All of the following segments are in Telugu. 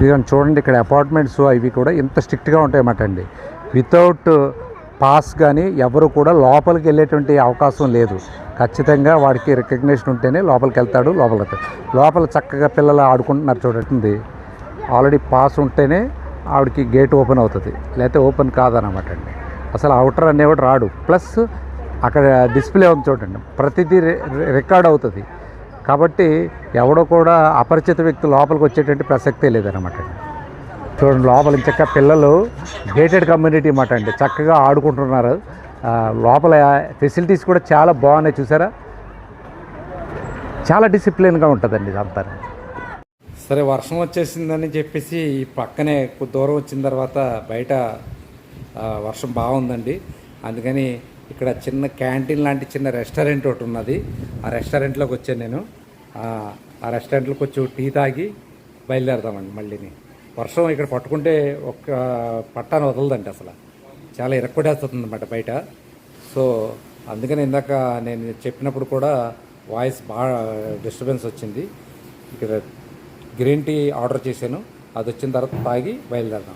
ఇదిగోండి చూడండి ఇక్కడ అపార్ట్మెంట్స్ అవి కూడా ఇంత స్ట్రిక్ట్గా ఉంటాయన్నమాట అండి. వితౌట్ పాస్ కానీ ఎవరు కూడా లోపలికి వెళ్ళేటువంటి అవకాశం లేదు. ఖచ్చితంగా వాడికి రికగ్నేషన్ ఉంటేనే లోపలికి వెళ్తాడు లోపలికి లోపల చక్కగా పిల్లలు ఆడుకుంటున్నారు చూడండి. ఆల్రెడీ పాస్ ఉంటేనే ఆవిడకి గేట్ ఓపెన్ అవుతుంది. లేకపోతే ఓపెన్ కాదనమాట అండి. అసలు అవుటర్ అనేవాడు రాడు. ప్లస్ అక్కడ డిస్ప్లే ఉంది చూడండి. ప్రతిదీ రి- రికార్డ్ అవుతుంది. కాబట్టి ఎవడో కూడా అపరిచిత వ్యక్తి లోపలికి వచ్చేటువంటి ప్రసక్తే లేదనమాట చూడండి లోపల చక్క పిల్లలు గేటెడ్ కమ్యూనిటీ అన్నమాట అండి. చక్కగా ఆడుకుంటున్నారు. లోపల ఫెసిలిటీస్ కూడా చాలా బాగున్నాయి చూసారా? చాలా డిసిప్లిన్గా ఉంటుందండి ఇదంతా. సరే వర్షం వచ్చేసిందని చెప్పేసి ఈ పక్కనే కొద్ది దూరం వచ్చిన తర్వాత బయట వర్షం బాగుందండి. అందుకని ఇక్కడ చిన్న క్యాంటీన్ లాంటి చిన్న రెస్టారెంట్ ఒకటి ఉన్నది. ఆ రెస్టారెంట్లోకి వచ్చాను నేను. ఆ, రెస్టారెంట్లో రెస్టారెంట్లోకి వచ్చి టీ తాగి బయలుదేరదామండి మళ్ళీని వర్షం ఇక్కడ పట్టుకుంటే ఒక్క పట్టాను వదలదండి అసలు. చాలా ఇరక్కొడేస్తుంది అనమాట బయట. సో అందుకని ఇందాక నేను చెప్పినప్పుడు కూడా వాయిస్ బాగా డిస్టర్బెన్స్ వచ్చింది. ఇక్కడ గ్రీన్ టీ ఆర్డర్ చేశాను. అది వచ్చిన తర్వాత తాగి బయలుదేరదాం.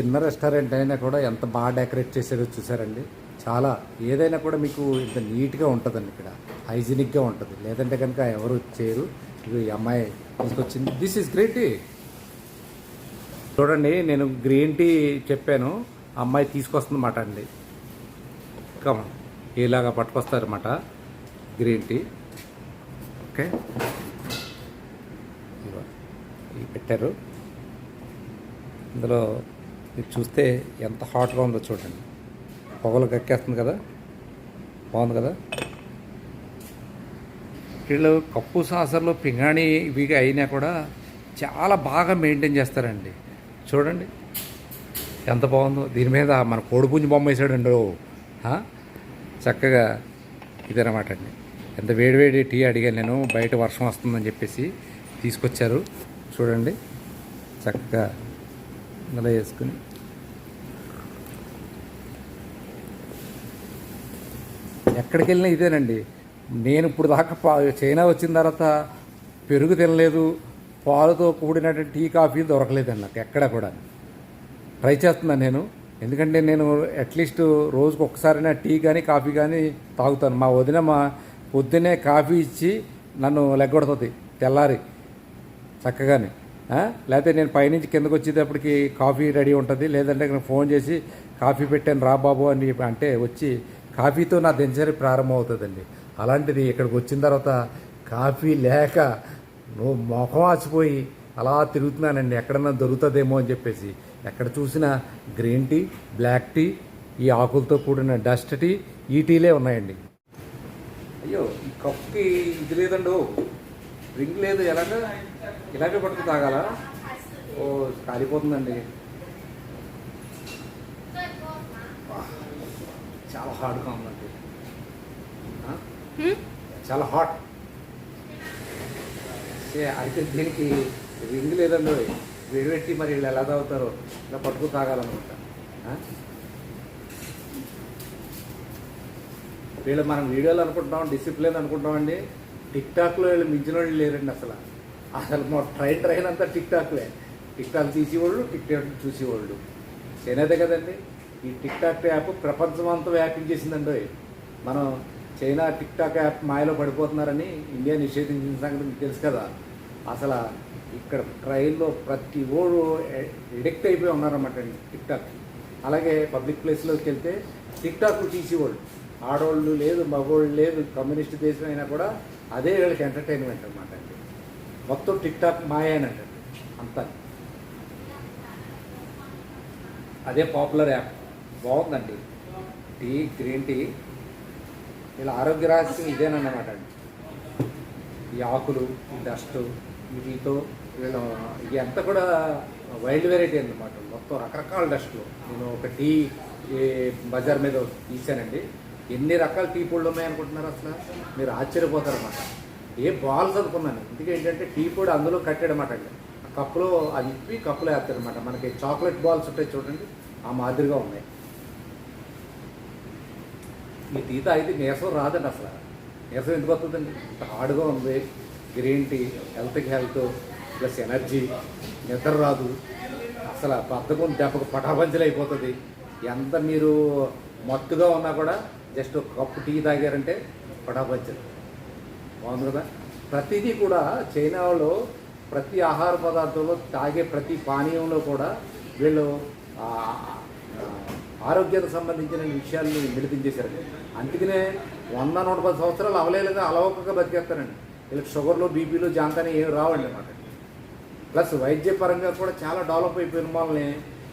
చిన్న రెస్టారెంట్ అయినా కూడా ఎంత బాగా డెకరేట్ చేశారో చూసారండి. చాలా ఏదైనా కూడా మీకు ఇంత నీట్గా ఉంటుందండి ఇక్కడ. హైజీనిక్గా ఉంటుంది. లేదంటే కనుక ఎవరు చేయరు. ఇది ఈ అమ్మాయి తీసుకొచ్చింది. This is great tea. చూడండి నేను గ్రీన్ టీ చెప్పాను. అమ్మాయి తీసుకొస్తుందన్నమాట అండి. కమ ఇలాగా పట్టుకొస్తారన్నమాట గ్రీన్ టీ. ఓకే. ఇవి పెట్టారు. ఇందులో ఇది చూస్తే ఎంత హాట్గా ఉందో చూడండి. పొగలు కక్కేస్తుంది కదా? బాగుంది కదా? వీళ్ళు కప్పు సాసర్లు పింగాణి ఇవి అయినా కూడా చాలా బాగా మెయింటైన్ చేస్తారండి. చూడండి. ఎంత బాగుందో. దీని మీద మన కోడిపుంజి బొమ్మ వేసాడండి చక్కగా ఇదనమాట అండి. ఎంత వేడివేడి టీ అడిగాను నేను బయట వర్షం వస్తుందని చెప్పేసి తీసుకొచ్చారు. చూడండి. చక్కగా ఇందులో వేసుకుని. ఎక్కడికి వెళ్ళినా ఇదేనండి. నేను ఇప్పుడు దాకా పా చైనా వచ్చిన తర్వాత పెరుగు తినలేదు. పాలతో కూడినటువంటి టీ కాఫీ దొరకలేదండి నాకు ఎక్కడ కూడా ట్రై చేస్తున్నాను నేను. ఎందుకంటే నేను అట్లీస్ట్ రోజుకు ఒక్కసారైనా టీ కానీ కాఫీ కానీ తాగుతాను. మా వదిన మా పొద్దునే కాఫీ ఇచ్చి నన్ను లెగ్గొడుతుంది తెల్లారి చక్కగానే. లేకపోతే నేను పైనుంచి కిందకు వచ్చేటప్పటికి కాఫీ రెడీ ఉంటుంది. లేదంటే నేను ఫోన్ చేసి కాఫీ పెట్టాను రా బాబు అని అంటే వచ్చి కాఫీతో నా దినచర్య ప్రారంభం అవుతుందండి అలాంటిది ఇక్కడికి వచ్చిన తర్వాత కాఫీ లేక నువ్వు మొఖం ఆచిపోయి అలా తిరుగుతున్నానండి. ఎక్కడన్నా దొరుకుతుందేమో అని చెప్పేసి. ఎక్కడ చూసినా గ్రీన్ టీ బ్లాక్ టీ ఈ ఆకులతో కూడిన డస్ట్ టీ ఈ టీలే ఉన్నాయండి. అయ్యో ఈ కప్పుకి ఇది లేదండో. రింగ్ లేదు ఎలాగ? ఇలాగే పట్టుకు తాగాలా? ఓ కాలిపోతుందండి. చాలా హాట్గా ఉందండి? చాలా హాట్ అయితే దీనికి రింగ్ లేదండి. వేడిపెట్టి మరి వీళ్ళు ఎలా తాగుతారో ఇలా పట్టుకు తాగాలనుకుంటా ఆ? వీళ్ళు మనం వీడియోలు అనుకుంటున్నాం డిసిప్లిన్ అనుకుంటామండి టిక్ టాక్లో వీళ్ళు మించిన వాళ్ళు లేరండి అసలు. అసలు మా ట్రైన్ ట్రైన్ అంతా టిక్ టాక్లే. టిక్ టాక్ తీసేవాళ్ళు టిక్ టాక్ చూసేవాళ్ళు. చైనాదే కదండి ఈ టిక్ టాక్ యాప్ ప్రపంచం అంతా వ్యాపించేసిందండి మనం చైనా టిక్ టాక్ యాప్ మాయలో పడిపోతున్నారని ఇండియా నిషేధించిన సంగతి మీకు తెలుసు కదా. అసలు ఇక్కడ ట్రైన్లో ప్రతి ఓడు ఎడిక్ట్ అయిపోయి ఉన్నారన్నమాట అండి టిక్ టాక్. అలాగే పబ్లిక్ ప్లేస్లోకి వెళ్తే టిక్ టాక్ తీసేవాళ్ళు. ఆడవాళ్ళు లేదు మగవాళ్ళు లేదు కమ్యూనిస్ట్ దేశం అయినా కూడా అదే వీళ్ళకి ఎంటర్టైన్మెంట్ అనమాట అండి. మొత్తం టిక్ టాక్ మాయేనంట అంతా. అదే పాపులర్ యాప్. బాగుందండి. Tea green tea. ఇలా ఆరోగ్య రహస్యం ఇదేనన్నమాట అండి. ఈ ఆకులు ఈ డస్ట్ వీటితో వీళ్ళ ఇది అంతా కూడా వైల్డ్ వెరైటీ అన్నమాట. మొత్తం రకరకాల డస్ట్లు. నేను ఒక టీ బజార్ మీద తీసానండి. ఎన్ని రకాల టీ పొళ్ళు ఉన్నాయనుకుంటున్నారు అసలు? మీరు ఆశ్చర్యపోతారు అన్నమాట ఏ బాల్స్ అనుకున్నాను ఎందుకంటే టీ పొడి అందులో కట్టాడమాట అండి. ఆ కప్పులో అది ఇప్పి కప్పులో వేస్తారనమాట మనకి చాక్లెట్ బాల్స్ ఉంటాయి చూడండి ఆ మాదిరిగా ఉన్నాయి. ఈ టీ తాగితే నీరసం రాదండి అసలు. నీరసం ఎందుకు వస్తుందండి? ఇంత హార్డ్గా ఉంది గ్రీన్ టీ హెల్త్కి హెల్త్ ప్లస్ ఎనర్జీ నిద్ర రాదు. అసలు బద్ధకం దెబ్బకు పటాపంచలు అయిపోతుంది. ఎంత మీరు మత్తుగా ఉన్నా కూడా జస్ట్ ఒక కప్పు టీ తాగారంటే పటాపంచలు. బాగుంది కదా? ప్రతిదీ కూడా చైనా వాళ్ళు ప్రతి ఆహార పదార్థంలో తాగే ప్రతి పానీయంలో కూడా వీళ్ళు ఆరోగ్యత సంబంధించిన విషయాల్ని మిళిపించేశారు అందుకనే వంద నూట పది సంవత్సరాలు అవలేలుగా అలవకగా బతికేస్తారండి. వీళ్ళకి షుగర్లు బీపీలు జాంతని ఏం రావండి అన్నమాట. ప్లస్ వైద్యపరంగా కూడా చాలా డెవలప్ అయిపోయిన వాళ్ళని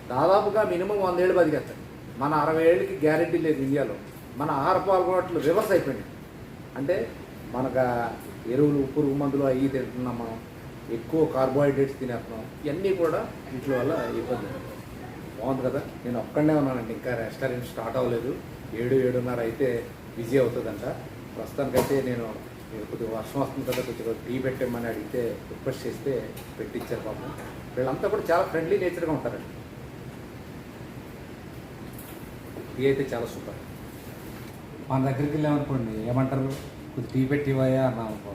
దాదాపుగా మినిమం వంద ఏళ్ళు బతికేస్తారు. మన అరవై ఏళ్ళకి గ్యారెంటీ లేదు ఇండియాలో. మన ఆహార పాల్గొనట్లు రివర్స్ అయిపోయినాయి. అంటే మనకు ఎరువులు పురుగు మందులు అవి తింటున్నాం మనం. ఎక్కువ కార్బోహైడ్రేట్స్ తినేస్తున్నాం. ఇవన్నీ కూడా వీటి వల్ల ఇబ్బంది. బాగుంది కదా? నేను ఒక్కడనే ఉన్నానండి. ఇంకా రెస్టారెంట్ స్టార్ట్ అవ్వలేదు. ఏడు ఏడున్నర అయితే బిజీ అవుతుందంట. ప్రస్తుతానికైతే నేను నేను కొద్దిగా వర్షం వస్తుంది కదా కొద్దిగా టీ పెట్టమని అడిగితే రిక్వెస్ట్ చేస్తే పెట్టించారు పాపం వీళ్ళంతా కూడా చాలా ఫ్రెండ్లీ నేచర్గా ఉంటారండి. టీ అయితే చాలా సూపర్. మన దగ్గరికి వెళ్ళామనుకోండి ఏమంటారు? కొద్ది టీ పెట్టివయ్యా ఇవ్వయా అన్నాం అనుకో.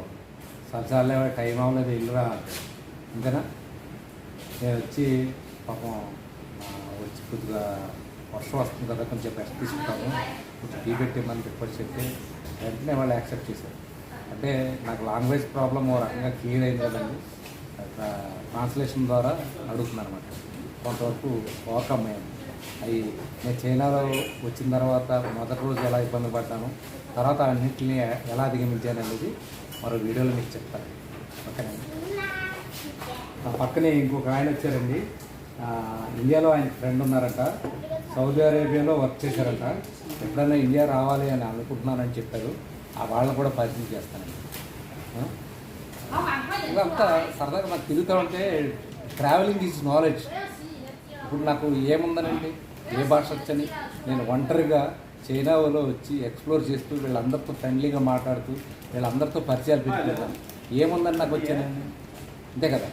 సరసాలే టైం అవ్వలేదు ఇల్లురా అంతేనా నేను వచ్చి పాపం వచ్చి కొద్దిగా వర్షం వస్తుంది కదా కొంచెం రెస్ట్ తీసుకుంటాము. కొంచెం టీ పెట్టి రిక్వెస్ట్ చెప్తే వెంటనే వాళ్ళు యాక్సెప్ట్ చేశారు. అంటే నాకు లాంగ్వేజ్ ప్రాబ్లం ఓ రకంగా క్లియర్ అయింది కదండి. ట్రాన్స్లేషన్ ద్వారా అడుగుతున్నాను అనమాట కొంతవరకు ఓవర్కమ్ అయ్యాను అవి నేను చైనాలో వచ్చిన తర్వాత మొదటి రోజు ఎలా ఇబ్బంది పడ్డాను తర్వాత అన్నింటినీ ఎలా అధిగమించాను అనేది మరో వీడియోలో మీకు చెప్తాను. ఓకేనండి నా పక్కనే ఇంకొక ఆయన వచ్చారండి. ఇండియాలో ఆయన ఫ్రెండ్ ఉన్నారంట. సౌదీ అరేబియాలో వర్క్ చేశారంట. ఎప్పుడైనా ఇండియా రావాలి అని అనుకుంటున్నానని చెప్పారు. ఆ వాళ్ళని కూడా పరిచయం చేస్తానండి. ఇదంతా సరదాగా నాకు తిరుగుతూ ఉంటే ట్రావెలింగ్ ఈజ్ నాలెడ్జ్ ఇప్పుడు నాకు ఏముందనండి? ఏ భాష వచ్చని నేను ఒంటరిగా చైనాలో వచ్చి ఎక్స్ప్లోర్ చేస్తూ వీళ్ళందరితో ఫ్రెండ్లీగా మాట్లాడుతూ వీళ్ళందరితో పరిచయాలు పెట్టుకుంటాను. ఏముందని నాకు వచ్చానండి? అంతే కదా?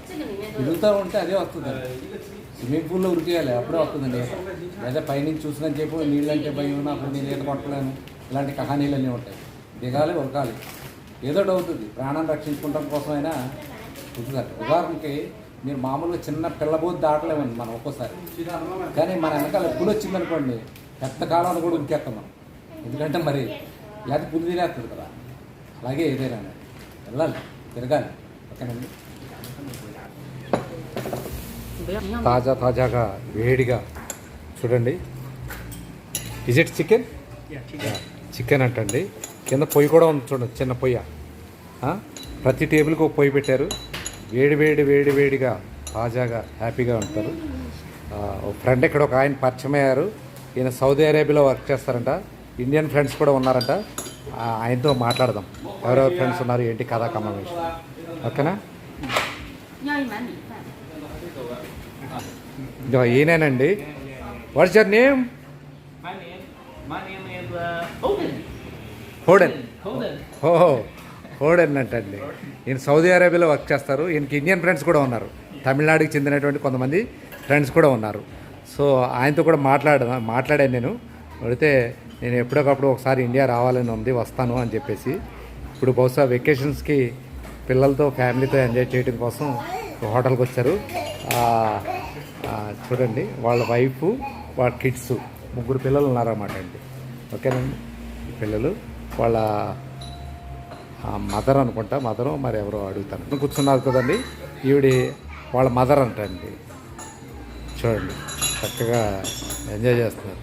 తిరుగుతూ ఉంటే అదే వస్తుందండి. స్విమ్మింగ్ పూల్లో ఉరికేయాలి అప్పుడే వస్తుందండి. లేదా పైనుంచి చూసినని చెప్పి నీళ్ళంటే భయం నాకు నేను ఈత కొట్టలేను. ఇలాంటి కహానీలన్నీ ఉంటాయి. దిగాలి ఉరకాలి. ఏదో అవుతుంది ప్రాణాన్ని రక్షించుకోవడం కోసమైనా కుదురుతుంది ఉదాహరణకి మీరు మామూలుగా చిన్న పిల్లబోతు దాటలేమండి మనం ఒక్కోసారి. కానీ మన వెనకాల పులి వచ్చిందనుకోండి పెద్ద కాలాన్ని కూడా ఉరికేస్తాం మనం. ఎందుకంటే మరి లేకపోతే పులి తినేస్తుంది కదా. అలాగే ఏదైనా వెళ్ళాలి తిరగాలి. ఓకేనండి? తాజా తాజాగా వేడిగా చూడండి. ఇజ్ ఇట్ చికెన్ చికెన్ అంటండి. కింద పొయ్యి కూడా ఉంది చూడండి చిన్న పొయ్య? ప్రతి టేబుల్కి ఒక పొయ్యి పెట్టారు. వేడి వేడి వేడి వేడిగా తాజాగా హ్యాపీగా ఉంటారు. ఫ్రెండ్ ఇక్కడ ఒక ఆయన పరిచయం అయ్యారు. ఈయన సౌదీ అరేబియాలో వర్క్ చేస్తారంట. ఇండియన్ ఫ్రెండ్స్ కూడా ఉన్నారంట. ఆయనతో మాట్లాడదాం. ఎవరెవరు ఫ్రెండ్స్ ఉన్నారు ఏంటి కథా కమావేశం ఓకేనా? ఈయనేనండి. వాట్స్ యర్ నేమ్ హోడెన్ ఓహో. హోడెన్ అంటండి. ఈయన సౌదీ అరేబియాలో వర్క్ చేస్తారు. ఈయనకి ఇండియన్ ఫ్రెండ్స్ కూడా ఉన్నారు. తమిళనాడుకి చెందినటువంటి కొంతమంది ఫ్రెండ్స్ కూడా ఉన్నారు. సో ఆయనతో కూడా మాట్లాడ మాట్లాడాను నేను. అడిగితే నేను ఎప్పటికప్పుడు ఒకసారి ఇండియా రావాలని ఉంది వస్తాను అని చెప్పేసి. ఇప్పుడు బహుశా వెకేషన్స్కి పిల్లలతో ఫ్యామిలీతో ఎంజాయ్ చేయడం కోసం హోటల్కి వచ్చారు. చూడండి వాళ్ళ వైఫ్ వాళ్ళ కిడ్స్ ముగ్గురు పిల్లలు ఉన్నారన్నమాట అండి. ఓకేనండి? పిల్లలు వాళ్ళ మదర్ అనుకుంటా మదరు మరి ఎవరో అడుగుతాను. కూర్చున్నారు కదండి ఈవిడి వాళ్ళ మదర్ అంటండి. చూడండి చక్కగా ఎంజాయ్ చేస్తున్నారు.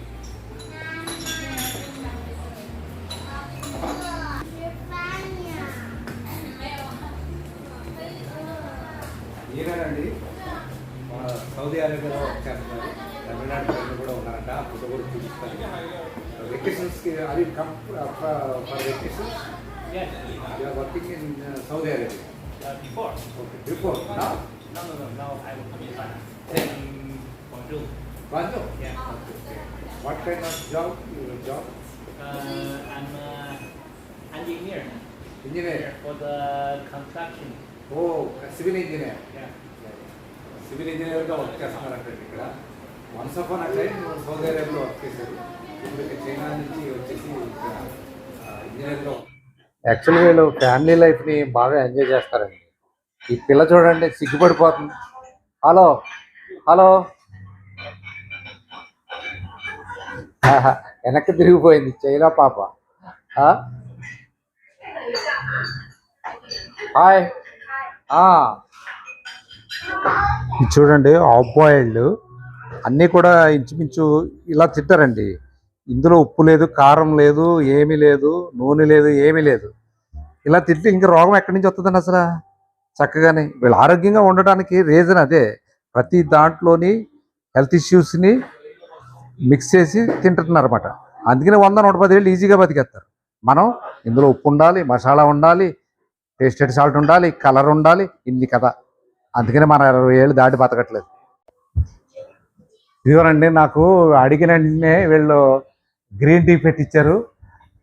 ఈయనండి సౌదీ అరేబియాలో వర్క్ చేస్తున్నారు తమిళనాడు కూడా ఉన్నారంట ఆ ఫోటో కూడా చూపిస్తారు. వెకేషన్స్కి అది కంప్ for vacations Yes. You are working in uh, Saudi Arabia. Uh, before. Okay. Before now, No, no, no. Now I will come inside. Yeah. In Guangzhou. Guangzhou. Yeah. Okay. okay. What kind of job? Your job? Uh, I'm uh, engineer Engineer. for the construction. Oh, civil engineer. Yeah. Civil ఇంజనీర్గా వర్క్ చేస్తున్నారంటే ఇక్కడ once upon time Saudi అరేబియాలో వర్క్ చేశారు ఇప్పుడు ఇక్కడ చైనా నుంచి వచ్చేసి ఇంజనీర్గా యాక్చువల్గా వీళ్ళు ఫ్యామిలీ లైఫ్ని బాగా ఎంజాయ్ చేస్తారండి. ఈ పిల్ల చూడండి సిగ్గుపడిపోతుంది. Hello hello. వెనక్కి తిరిగిపోయింది చైనా పాప. హాయ్. ఇది చూడండి ఆఫ్ బాయిల్డ్. అన్నీ కూడా ఇంచుమించు ఇలా తింటారండి. ఇందులో ఉప్పు లేదు కారం లేదు ఏమీ లేదు నూనె లేదు ఏమీ లేదు. ఇలా తింటే ఇంకా రోగం ఎక్కడి నుంచి వస్తుందండి అసలు? చక్కగానే వీళ్ళు ఆరోగ్యంగా ఉండడానికి రీజన్ అదే. ప్రతి దాంట్లోని హెల్త్ ఇష్యూస్ని మిక్స్ చేసి తింటున్నారు అనమాట అందుకనే వంద నూట పది ఏళ్ళు ఈజీగా బతికేస్తారు. మనం ఇందులో ఉప్పు ఉండాలి మసాలా ఉండాలి టేస్టెడ్ సాల్ట్ ఉండాలి కలర్ ఉండాలి ఇన్ని కదా. అందుకనే మన ఇరవై ఏళ్ళు దాటి బతకట్లేదు. ఇదిగోనండి నాకు అడిగిన వెంటనే వీళ్ళు గ్రీన్ టీ పెట్టించారు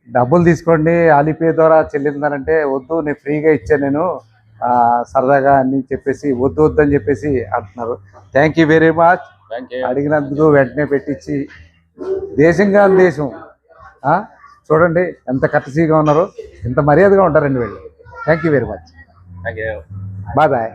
డబ్బులు తీసుకోండి ఆలిపే ద్వారా చెల్లిందానంటే వద్దు నేను ఫ్రీగా ఇచ్చాను నేను. సరదాగా అని చెప్పేసి వద్దు వద్దు అని చెప్పేసి అంటున్నారు. Thank you very much. అడిగినందుకు వెంటనే పెట్టించి దేశంగా దేశం. ఆ? చూడండి ఎంత కట్టసీగా ఉన్నారో ఎంత మర్యాదగా ఉంటారండి వీళ్ళు. Thank you very much. Bye bye